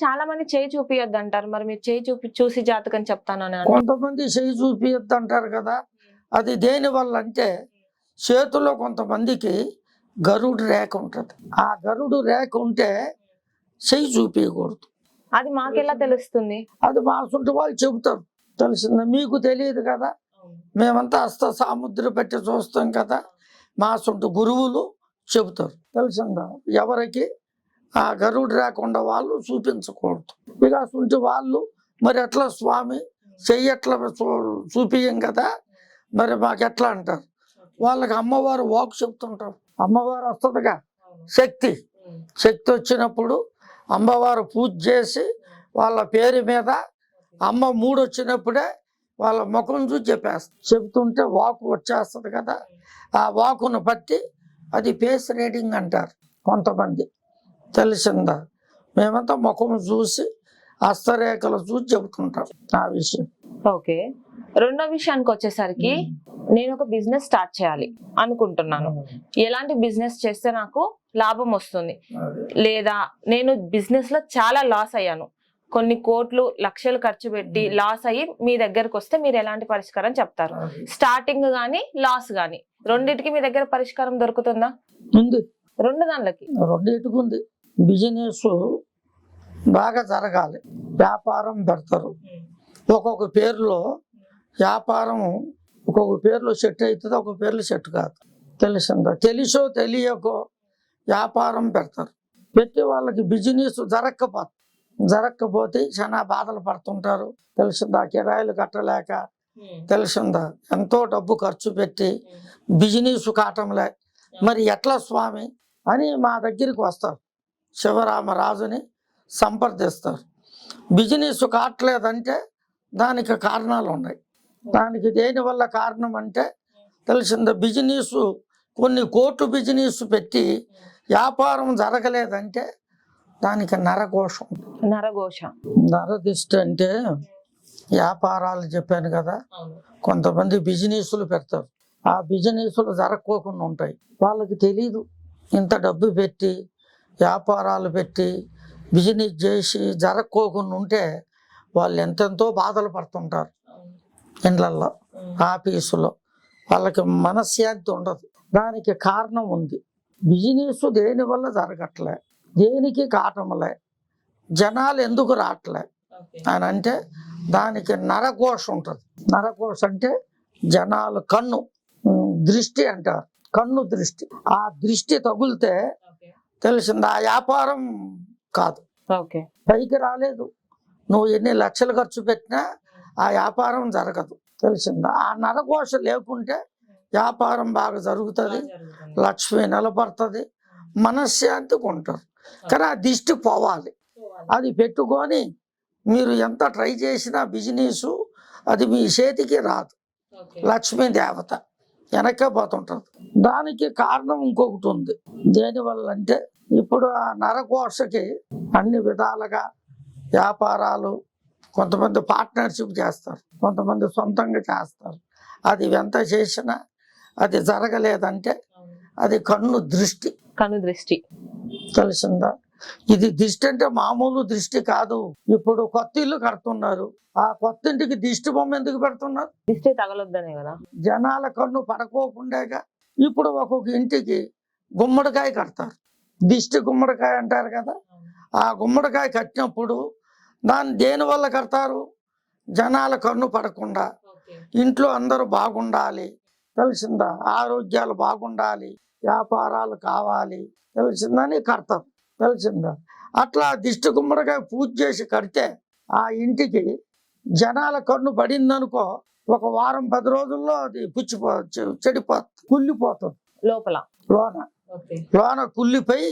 చాలా మంది చేయి చూపియొద్దు అంటారు మరి మీరు చేయి చూపి చూసి జాతకం చెప్తాను. కొంతమంది చేయి చూపియద్దు అంటారు కదా. అది దేని వల్ల అంటే చేతిలో కొంతమందికి గరుడు రేఖ ఉంటుంది. ఆ గరుడు రేఖ ఉంటే చెయ్యి చూపించకూడదు అది మాకెలా తెలుస్తుంది? అది మా సొంత వాళ్ళు చెబుతారు. తెలిసిందా? మీకు తెలియదు కదా. మేమంతా హస్త సాముద్రి పెట్టి చూస్తాం కదా. మా సొంత గురువులు చెబుతారు. తెలిసిందా? ఎవరికి? ఆ గరుడు రాకుండా వాళ్ళు చూపించకూడదు. ఇక ఉంటే వాళ్ళు మరి ఎట్లా స్వామి? చెయ్యట్ల చూ- చూపియం కదా? మరి మాకు ఎట్లా అంటారు? వాళ్ళకి అమ్మవారు వాక్ చెప్తుంటారు. అమ్మవారు వస్తుందిగా? శక్తి. శక్తి వచ్చినప్పుడు అమ్మవారు పూజ చేసి వాళ్ళ పేరు మీద అమ్మ మూడు వచ్చినప్పుడే వాళ్ళ ముఖం చూసి చెప్పేస్తారు చెబుతుంటే వాకు వచ్చేస్తుంది కదా? ఆ వాకును బట్టి అది పేస్ రీడింగ్ అంటారు కొంతమంది. తెలిసిందా? మేమంతా ముఖం చూసి హస్తరేఖలు చూసి చెబుతుంటాం ఆ విషయం. ఓకే. రెండో విషయానికి వచ్చేసరికి నేను ఒక బిజినెస్ స్టార్ట్ చేయాలి అనుకుంటున్నాను. ఎలాంటి బిజినెస్ చేస్తే నాకు లాభం వస్తుంది? లేదా నేను బిజినెస్లో చాలా లాస్ అయ్యాను. కొన్ని కోట్లు లక్షలు ఖర్చు పెట్టి లాస్ అయ్యి మీ దగ్గరకు వస్తే మీరు ఎలాంటి పరిష్కారం చెప్తారు? స్టార్టింగ్ గానీ లాస్ గానీ రెండిటికి మీ దగ్గర పరిష్కారం దొరుకుతుందా? రెండు దానిలకి. రెండింటికి ఉంది. బిజినెస్ బాగా జరగాలి. వ్యాపారం పెడతారు. ఒక్కొక్క పేరులో వ్యాపారం ఒక్కొక్క పేరులో సెట్ అవుతుంది ఒక్కొక్క పేర్లో సెట్ కాదు. తెలిసిందా తెలుసో తెలియకో వ్యాపారం పెడతారు. పెట్టి వాళ్ళకి బిజినెస్ జరగకపోతే జరగకపోతే చాలా బాధలు పడుతుంటారు. తెలిసిందా కిరాయిలు కట్టలేక తెలిసిందా ఎంతో డబ్బు ఖర్చు పెట్టి బిజినెస్ కావటంలే. మరి ఎట్లా స్వామి? అని మా దగ్గరికి వస్తారు. శివరామరాజుని సంప్రదిస్తారు. బిజినెస్ కావట్లేదంటే దానికి కారణాలు ఉన్నాయి. దానికి దేని వల్ల కారణం అంటే తెలిసిందా బిజినెస్ కొన్ని కోట్లు బిజినెస్ పెట్టి వ్యాపారం జరగలేదంటే దానికి నరకోశం నరఘోష. నరదిష్టి అంటే వ్యాపారాలు చెప్పాను కదా కొంతమంది బిజినెస్లు పెడతారు. ఆ బిజినెస్లు జరగకోకుండా ఉంటాయి. వాళ్ళకి తెలీదు. ఇంత డబ్బు పెట్టి వ్యాపారాలు పెట్టి బిజినెస్ చేసి జరగకోకుండా ఉంటే వాళ్ళు ఎంతెంతో బాధలు పడుతుంటారు ఇండ్లల్లో ఆఫీసులో. వాళ్ళకి మనశ్శాంతి ఉండదు. దానికి కారణం ఉంది. బిజినెస్ దేని వల్ల జరగట్లే? దేనికి కాటంలే జనాలు ఎందుకు రావట్లే అని అంటే దానికి నరకోశ ఉంటుంది. నరకోశ అంటే జనాలు కన్ను దృష్టి అంటారు. కన్ను దృష్టి. ఆ దృష్టి తగులితే తెలిసింది. ఆ వ్యాపారం కాదు. ఓకే. పైకి రాలేదు. నువ్వు ఎన్ని లక్షలు ఖర్చు పెట్టినా ఆ వ్యాపారం జరగదు. తెలిసిందా? ఆ నరకోశ లేకుంటే వ్యాపారం బాగా జరుగుతుంది. లక్ష్మి నిలబడుతుంది. మనశ్శాంతిగా ఉంటారు. కానీ ఆ దిష్టి పోవాలి. అది పెట్టుకొని మీరు ఎంత ట్రై చేసినా బిజినెస్ అది మీ చేతికి రాదు. లక్ష్మీ దేవత వెనక్కే పోతుంటుంది దానికి కారణం ఇంకొకటి ఉంది. దేనివల్ల అంటే ఇప్పుడు ఆ నరకోశకి అన్ని విధాలుగా వ్యాపారాలు కొంతమంది పార్ట్నర్షిప్ చేస్తారు కొంతమంది సొంతంగా చేస్తారు. అది ఎంత చేసినా అది జరగలేదంటే అది కన్ను దృష్టి. కను దృష్టి. తెలిసిందా ఇది దృష్టి అంటే మామూలు దృష్టి కాదు. ఇప్పుడు కొత్త ఇల్లు కడుతున్నారు. ఆ కొత్త ఇంటికి దిష్టి బొమ్మ ఎందుకు పెడుతున్నారు? దిష్టి తగలొద్దనే కదా. జనాల కన్ను పడకోకుండాగా ఇప్పుడు ఒక్కొక్క ఇంటికి గుమ్మడికాయ కడతారు. దిష్టి గుమ్మడికాయ అంటారు కదా. ఆ గుమ్మడికాయ కట్టినప్పుడు దాన్ని దేని వల్ల కడతారు? జనాల కన్ను పడకుండా. ఇంట్లో అందరూ బాగుండాలి. తెలిసిందా? ఆరోగ్యాలు బాగుండాలి. వ్యాపారాలు కావాలి. తెలిసిందని కడతారు. తెలిసిందా అట్లా దిష్టి గుమ్మడికాయ పూజ చేసి కడితే ఆ ఇంటికి జనాల కన్ను పడిందనుకో ఒక వారం పది రోజుల్లో అది పుచ్చిపో చెడిపోతుంది కుళ్ళిపోతుంది. లోపల. లోన. లోన కుళ్ళిపోయి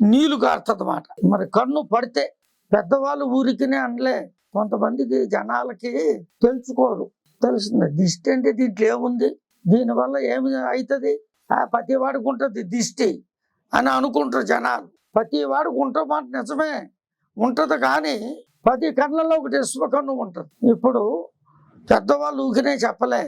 నీళ్ళు కారుతుంది అన్నమాట. మరి కన్ను పడితే పెద్దవాళ్ళు ఊరికినే అనలే. కొంతమందికి జనాలకి తెలుసుకోరు. తెలిసింది దిష్టి అంటే దీంట్లో ఏముంది? దీనివల్ల ఏమి అవుతుంది ఆ ప్రతి వాడికి ఉంటుంది దిష్టి అని అనుకుంటారు జనాలు. ప్రతి వాడికి ఉంటామాట నిజమే ఉంటుంది కానీ పది కళ్ళలో ఒకటి ఇసుమ కన్ను ఉంటుంది. ఇప్పుడు పెద్దవాళ్ళు ఊకినే చెప్పలే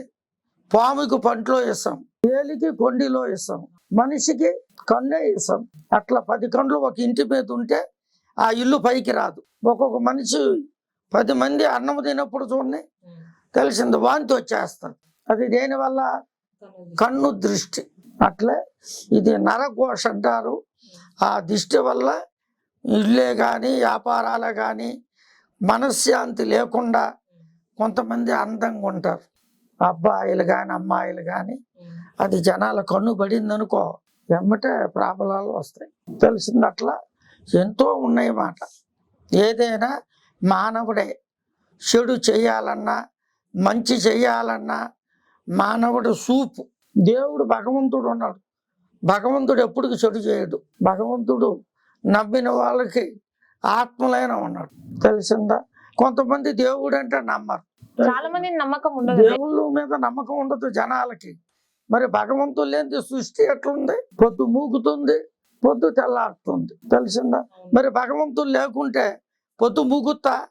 పాముకి పంటలో ఇస్తాం ఏలికి కొండిలో ఇస్తాం మనిషికి కన్నే ఇస్తాం. అట్లా పది కండ్లు ఒక ఇంటి మీద ఉంటే ఆ ఇల్లు పైకి రాదు. ఒక్కొక్క మనిషి పది మంది అన్నం తినప్పుడు చూడండి తెలిసింది వాంతి వచ్చేస్తుంది. అది దేనివల్ల? కన్ను దృష్టి. అట్లే ఇది నరఘోష అంటారు ఆ దిష్టి వల్ల ఇల్లే కానీ వ్యాపారాలే కానీ మనశ్శాంతి లేకుండా కొంతమంది అందంగా ఉంటారు. అబ్బాయిలు కానీ అమ్మాయిలు కానీ అది జనాల కన్ను పడింది అనుకో ఎమ్మటే ప్రాబలాలు వస్తాయి. తెలిసింది అట్లా ఎంతో ఉన్నాయి మాట. ఏదైనా మానవుడే చెడు చేయాలన్నా మంచి చేయాలన్నా మానవుడు సూపు. దేవుడు భగవంతుడు ఉన్నాడు. భగవంతుడు ఎప్పుడు చెడు చేయడు. భగవంతుడు నమ్మిన వాళ్ళకి ఆత్మలైన ఉన్నాడు. తెలిసిందా? కొంతమంది దేవుడు అంటే నమ్మరు. చాలా మంది నమ్మకం ఉండదు. దేవుళ్ళ మీద నమ్మకం ఉండదు జనాలకి. మరి భగవంతుడు లేని సృష్టి ఎట్లుంది? పొద్దు మూగుతుంది పొద్దు తెల్లారుతుంది. తెలిసిందా? మరి భగవంతుడు లేకుంటే పొద్దు మూగుతా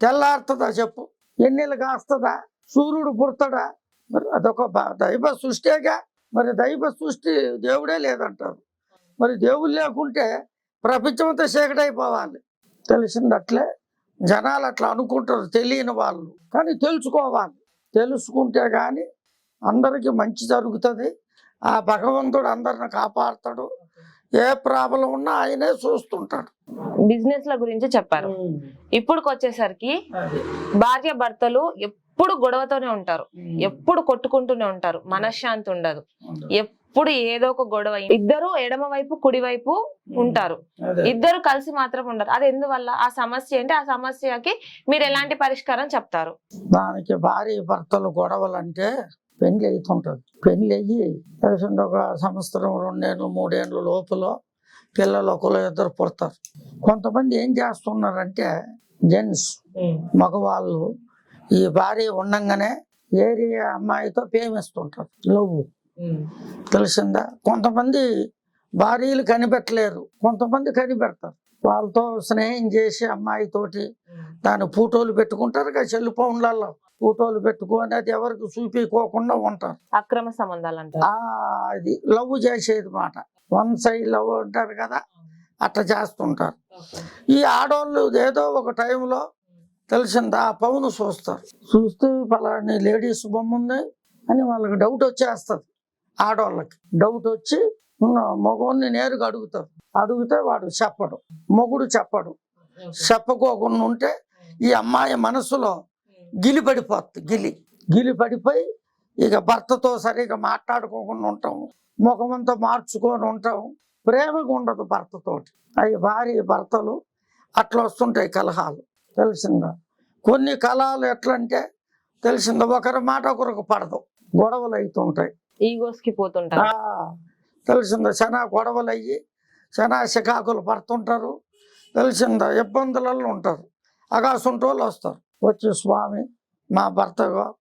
తెల్లారుతుందా చెప్పు. ఎన్నెలు కాస్తుందా? సూర్యుడు పుడతాడా? మరి అదొక దైవ సృష్టిగా మరి దైవ సృష్టి దేవుడే లేదంటారు. మరి దేవుడు లేకుంటే ప్రపంచమంతా చీకటైపోవాలి. తెలిసింది అట్లే జనాలు అట్లా అనుకుంటారు తెలియని వాళ్ళు. కానీ తెలుసుకోవాలి. తెలుసుకుంటే కానీ అందరికీ మంచి జరుగుతుంది. ఆ భగవంతుడు అందరిని కాపాడుతాడు. ఏ ప్రాబ్లం ఉన్నా ఆయనే చూస్తుంటాడు. బిజినెస్ ల గురించి చెప్పారు. ఇప్పుడు వచ్చేసరికి భార్య భర్తలు ఎప్పుడు గొడవతోనే ఉంటారు. ఎప్పుడు కొట్టుకుంటూనే ఉంటారు. మనశ్శాంతి ఉండదు. ఎప్పుడు ఏదో ఒక గొడవ ఇద్దరు ఎడమ వైపు కుడి వైపు ఉంటారు. ఇద్దరు కలిసి మాత్రం ఉండరు. అది ఎందువల్ల? ఆ సమస్య ఏంటి? ఆ సమస్యకి మీరు ఎలాంటి పరిష్కారం చెప్తారు? దానికి భార్య భర్తలు గొడవలు అంటే పెళ్ళి అవుతుంటుంది పెళ్ళి అయ్యి ఒక సంవత్సరం రెండేళ్ళు మూడేళ్ళు లోపల పిల్లలు ఒకరు ఇద్దరు పుడతారు. కొంతమంది ఏం చేస్తున్నారంటే జెంట్స్ మగవాళ్ళు ఈ భార్య ఉండంగానే ఏరియా అమ్మాయితో ప్రేమిస్తుంటారు. లవ్ తెలిసిందా? కొంతమంది భార్యలు కనిపెట్టలేరు. కొంతమంది కనిపెడతారు. వాళ్ళతో స్నేహం చేసి అమ్మాయితోటి దాని ఫోటోలు పెట్టుకుంటారు కదా సెల్ ఫోన్లలో ఫోటోలు పెట్టుకొని అది ఎవరికి చూపించుకోకుండా ఉంటారు. అక్రమ సంబంధాలు అంటారు. అది లవ్ చేసేది మాట. వన్ సైడ్ లవ్ అంటారు కదా అట్లా చేస్తుంటారు. ఈ ఆడవాళ్ళు ఏదో ఒక టైంలో తెలిసింది? ఆ పౌను చూస్తారు. చూస్తే పలాని లేడీస్ బొమ్మ ఉంది అని వాళ్ళకి డౌట్ వచ్చేస్తుంది ఆడవాళ్ళకి డౌట్ వచ్చి ఉన్న మగవాడిని నేరుగా అడుగుతారు. అడిగితే వాడు చెప్పడు. మొగుడు చెప్పడు. చెప్పకోకుండా ఉంటే ఈ అమ్మాయి మనసులో గిలి పడిపోతుంది గిలి. గిలి పడిపోయి ఇక భర్తతో సరిగా మాట్లాడుకోకుండా ఉంటాం. ముఖమంతా మార్చుకొని ఉంటాం. ప్రేమగా ఉండదు భర్తతోటి. అవి భార్య భర్తలు అట్లా వస్తుంటాయి కలహాలు. తెలిసిందా? కొన్ని కలహాలు ఎట్లంటే తెలిసిందా? ఒకరి మాట ఒకరికి పడదు. గొడవలు అవుతుంటాయి ఈగోస్కి పోతుంటారు. ఆ, తెలిసిందా? చాలా గొడవలు అయ్యి చాలా చికాకులు పడుతుంటారు. తెలిసిందా? ఇబ్బందులలో ఉంటారు. అగాసుంటోళ్ళు వస్తారు. వచ్చి స్వామి మా భర్తగా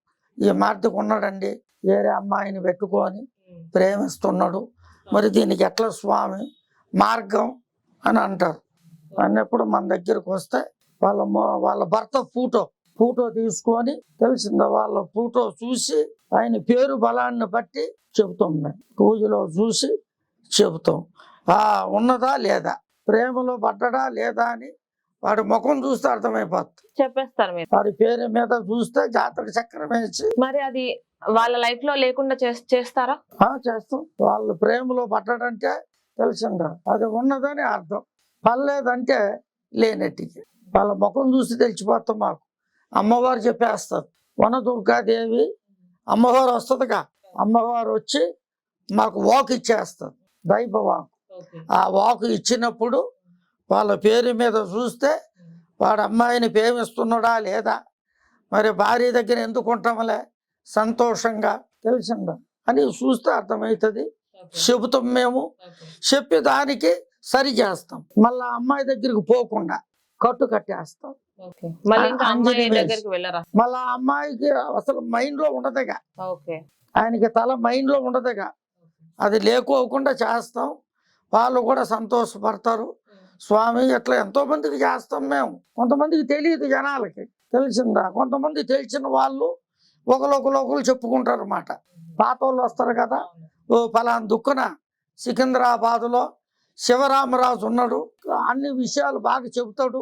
ఈ మార్తకు ఉన్నాడండి. వేరే అమ్మాయిని పెట్టుకొని ప్రేమిస్తున్నాడు. మరి దీనికి ఎట్లా స్వామి మార్గం? అని అంటారు. అన్నప్పుడు మన దగ్గరకు వస్తే వాళ్ళ వాళ్ళ భర్త ఫోటో ఫోటో తీసుకొని తెలిసిందా వాళ్ళ ఫోటో చూసి ఆయన పేరు బలాన్ని బట్టి చెబుతాం మేము. పూజలో చూసి చెబుతాం. ఆ ఉన్నదా లేదా? ప్రేమలో పడ్డడా లేదా అని వాడి ముఖం చూస్తే అర్థమైపోతుంది. చెప్పేస్తారు మీరు. వాడి పేరు మీద చూస్తే జాతక చక్రం వేసి మరి అది వాళ్ళ లైఫ్లో లేకుండా చేస్- చేస్తారా? చేస్తాం. వాళ్ళు ప్రేమలో పడ్డాడంటే తెలిసిందా? అది ఉన్నదని అర్థం. పర్లేదంటే లేనట్టుకి వాళ్ళ ముఖం చూసి తెలిసిపోతాం మాకు. అమ్మవారు చెప్పేస్తారు. వనదుర్గాదేవి అమ్మవారు వస్తుందిగా. అమ్మవారు వచ్చి మాకు వాక్ ఇచ్చేస్తారు. దైవ వాక్. ఆ వాకు ఇచ్చినప్పుడు వాళ్ళ పేరు మీద చూస్తే వాడు అమ్మాయిని ప్రేమిస్తున్నాడా లేదా? మరి భార్య దగ్గర ఎందుకు ఉంటామలే సంతోషంగా తెలిసిందా? అని చూస్తే అర్థమవుతుంది. చెబుతాం మేము. చెప్పి దానికి సరి చేస్తాం. మళ్ళా అమ్మాయి దగ్గరికి పోకుండా కట్టు కట్టేస్తాం. మళ్ళీ అమ్మాయికి అసలు మైండ్లో ఉండదుగా. ఆయనకి తల మైండ్లో ఉండదుగా. అది లేకోకుండా చేస్తాం. వాళ్ళు కూడా సంతోషపడతారు. స్వామి ఇట్లా ఎంతో మందికి చేస్తాం మేము. కొంతమందికి తెలియదు జనాలకి. తెలిసిందా? కొంతమంది తెలిసిన వాళ్ళు ఒకరు ఒకరు చెప్పుకుంటారు అన్నమాట. పాత వాళ్ళు వస్తారు కదా. ఓ ఫలానా దుక్కున సికింద్రాబాద్లో శివరామరాజు ఉన్నాడు. అన్ని విషయాలు బాగా చెబుతాడు.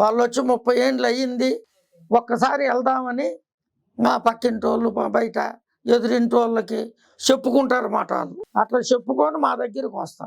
వాళ్ళు వచ్చి ముప్పై ఏండ్లు అయ్యింది. ఒక్కసారి వెళ్దామని మా పక్కింటి వాళ్ళు మా బయట ఎదురింటి వాళ్ళకి చెప్పుకుంటారు మాట వాళ్ళు. అట్లా చెప్పుకొని మా దగ్గరికి వస్తారు.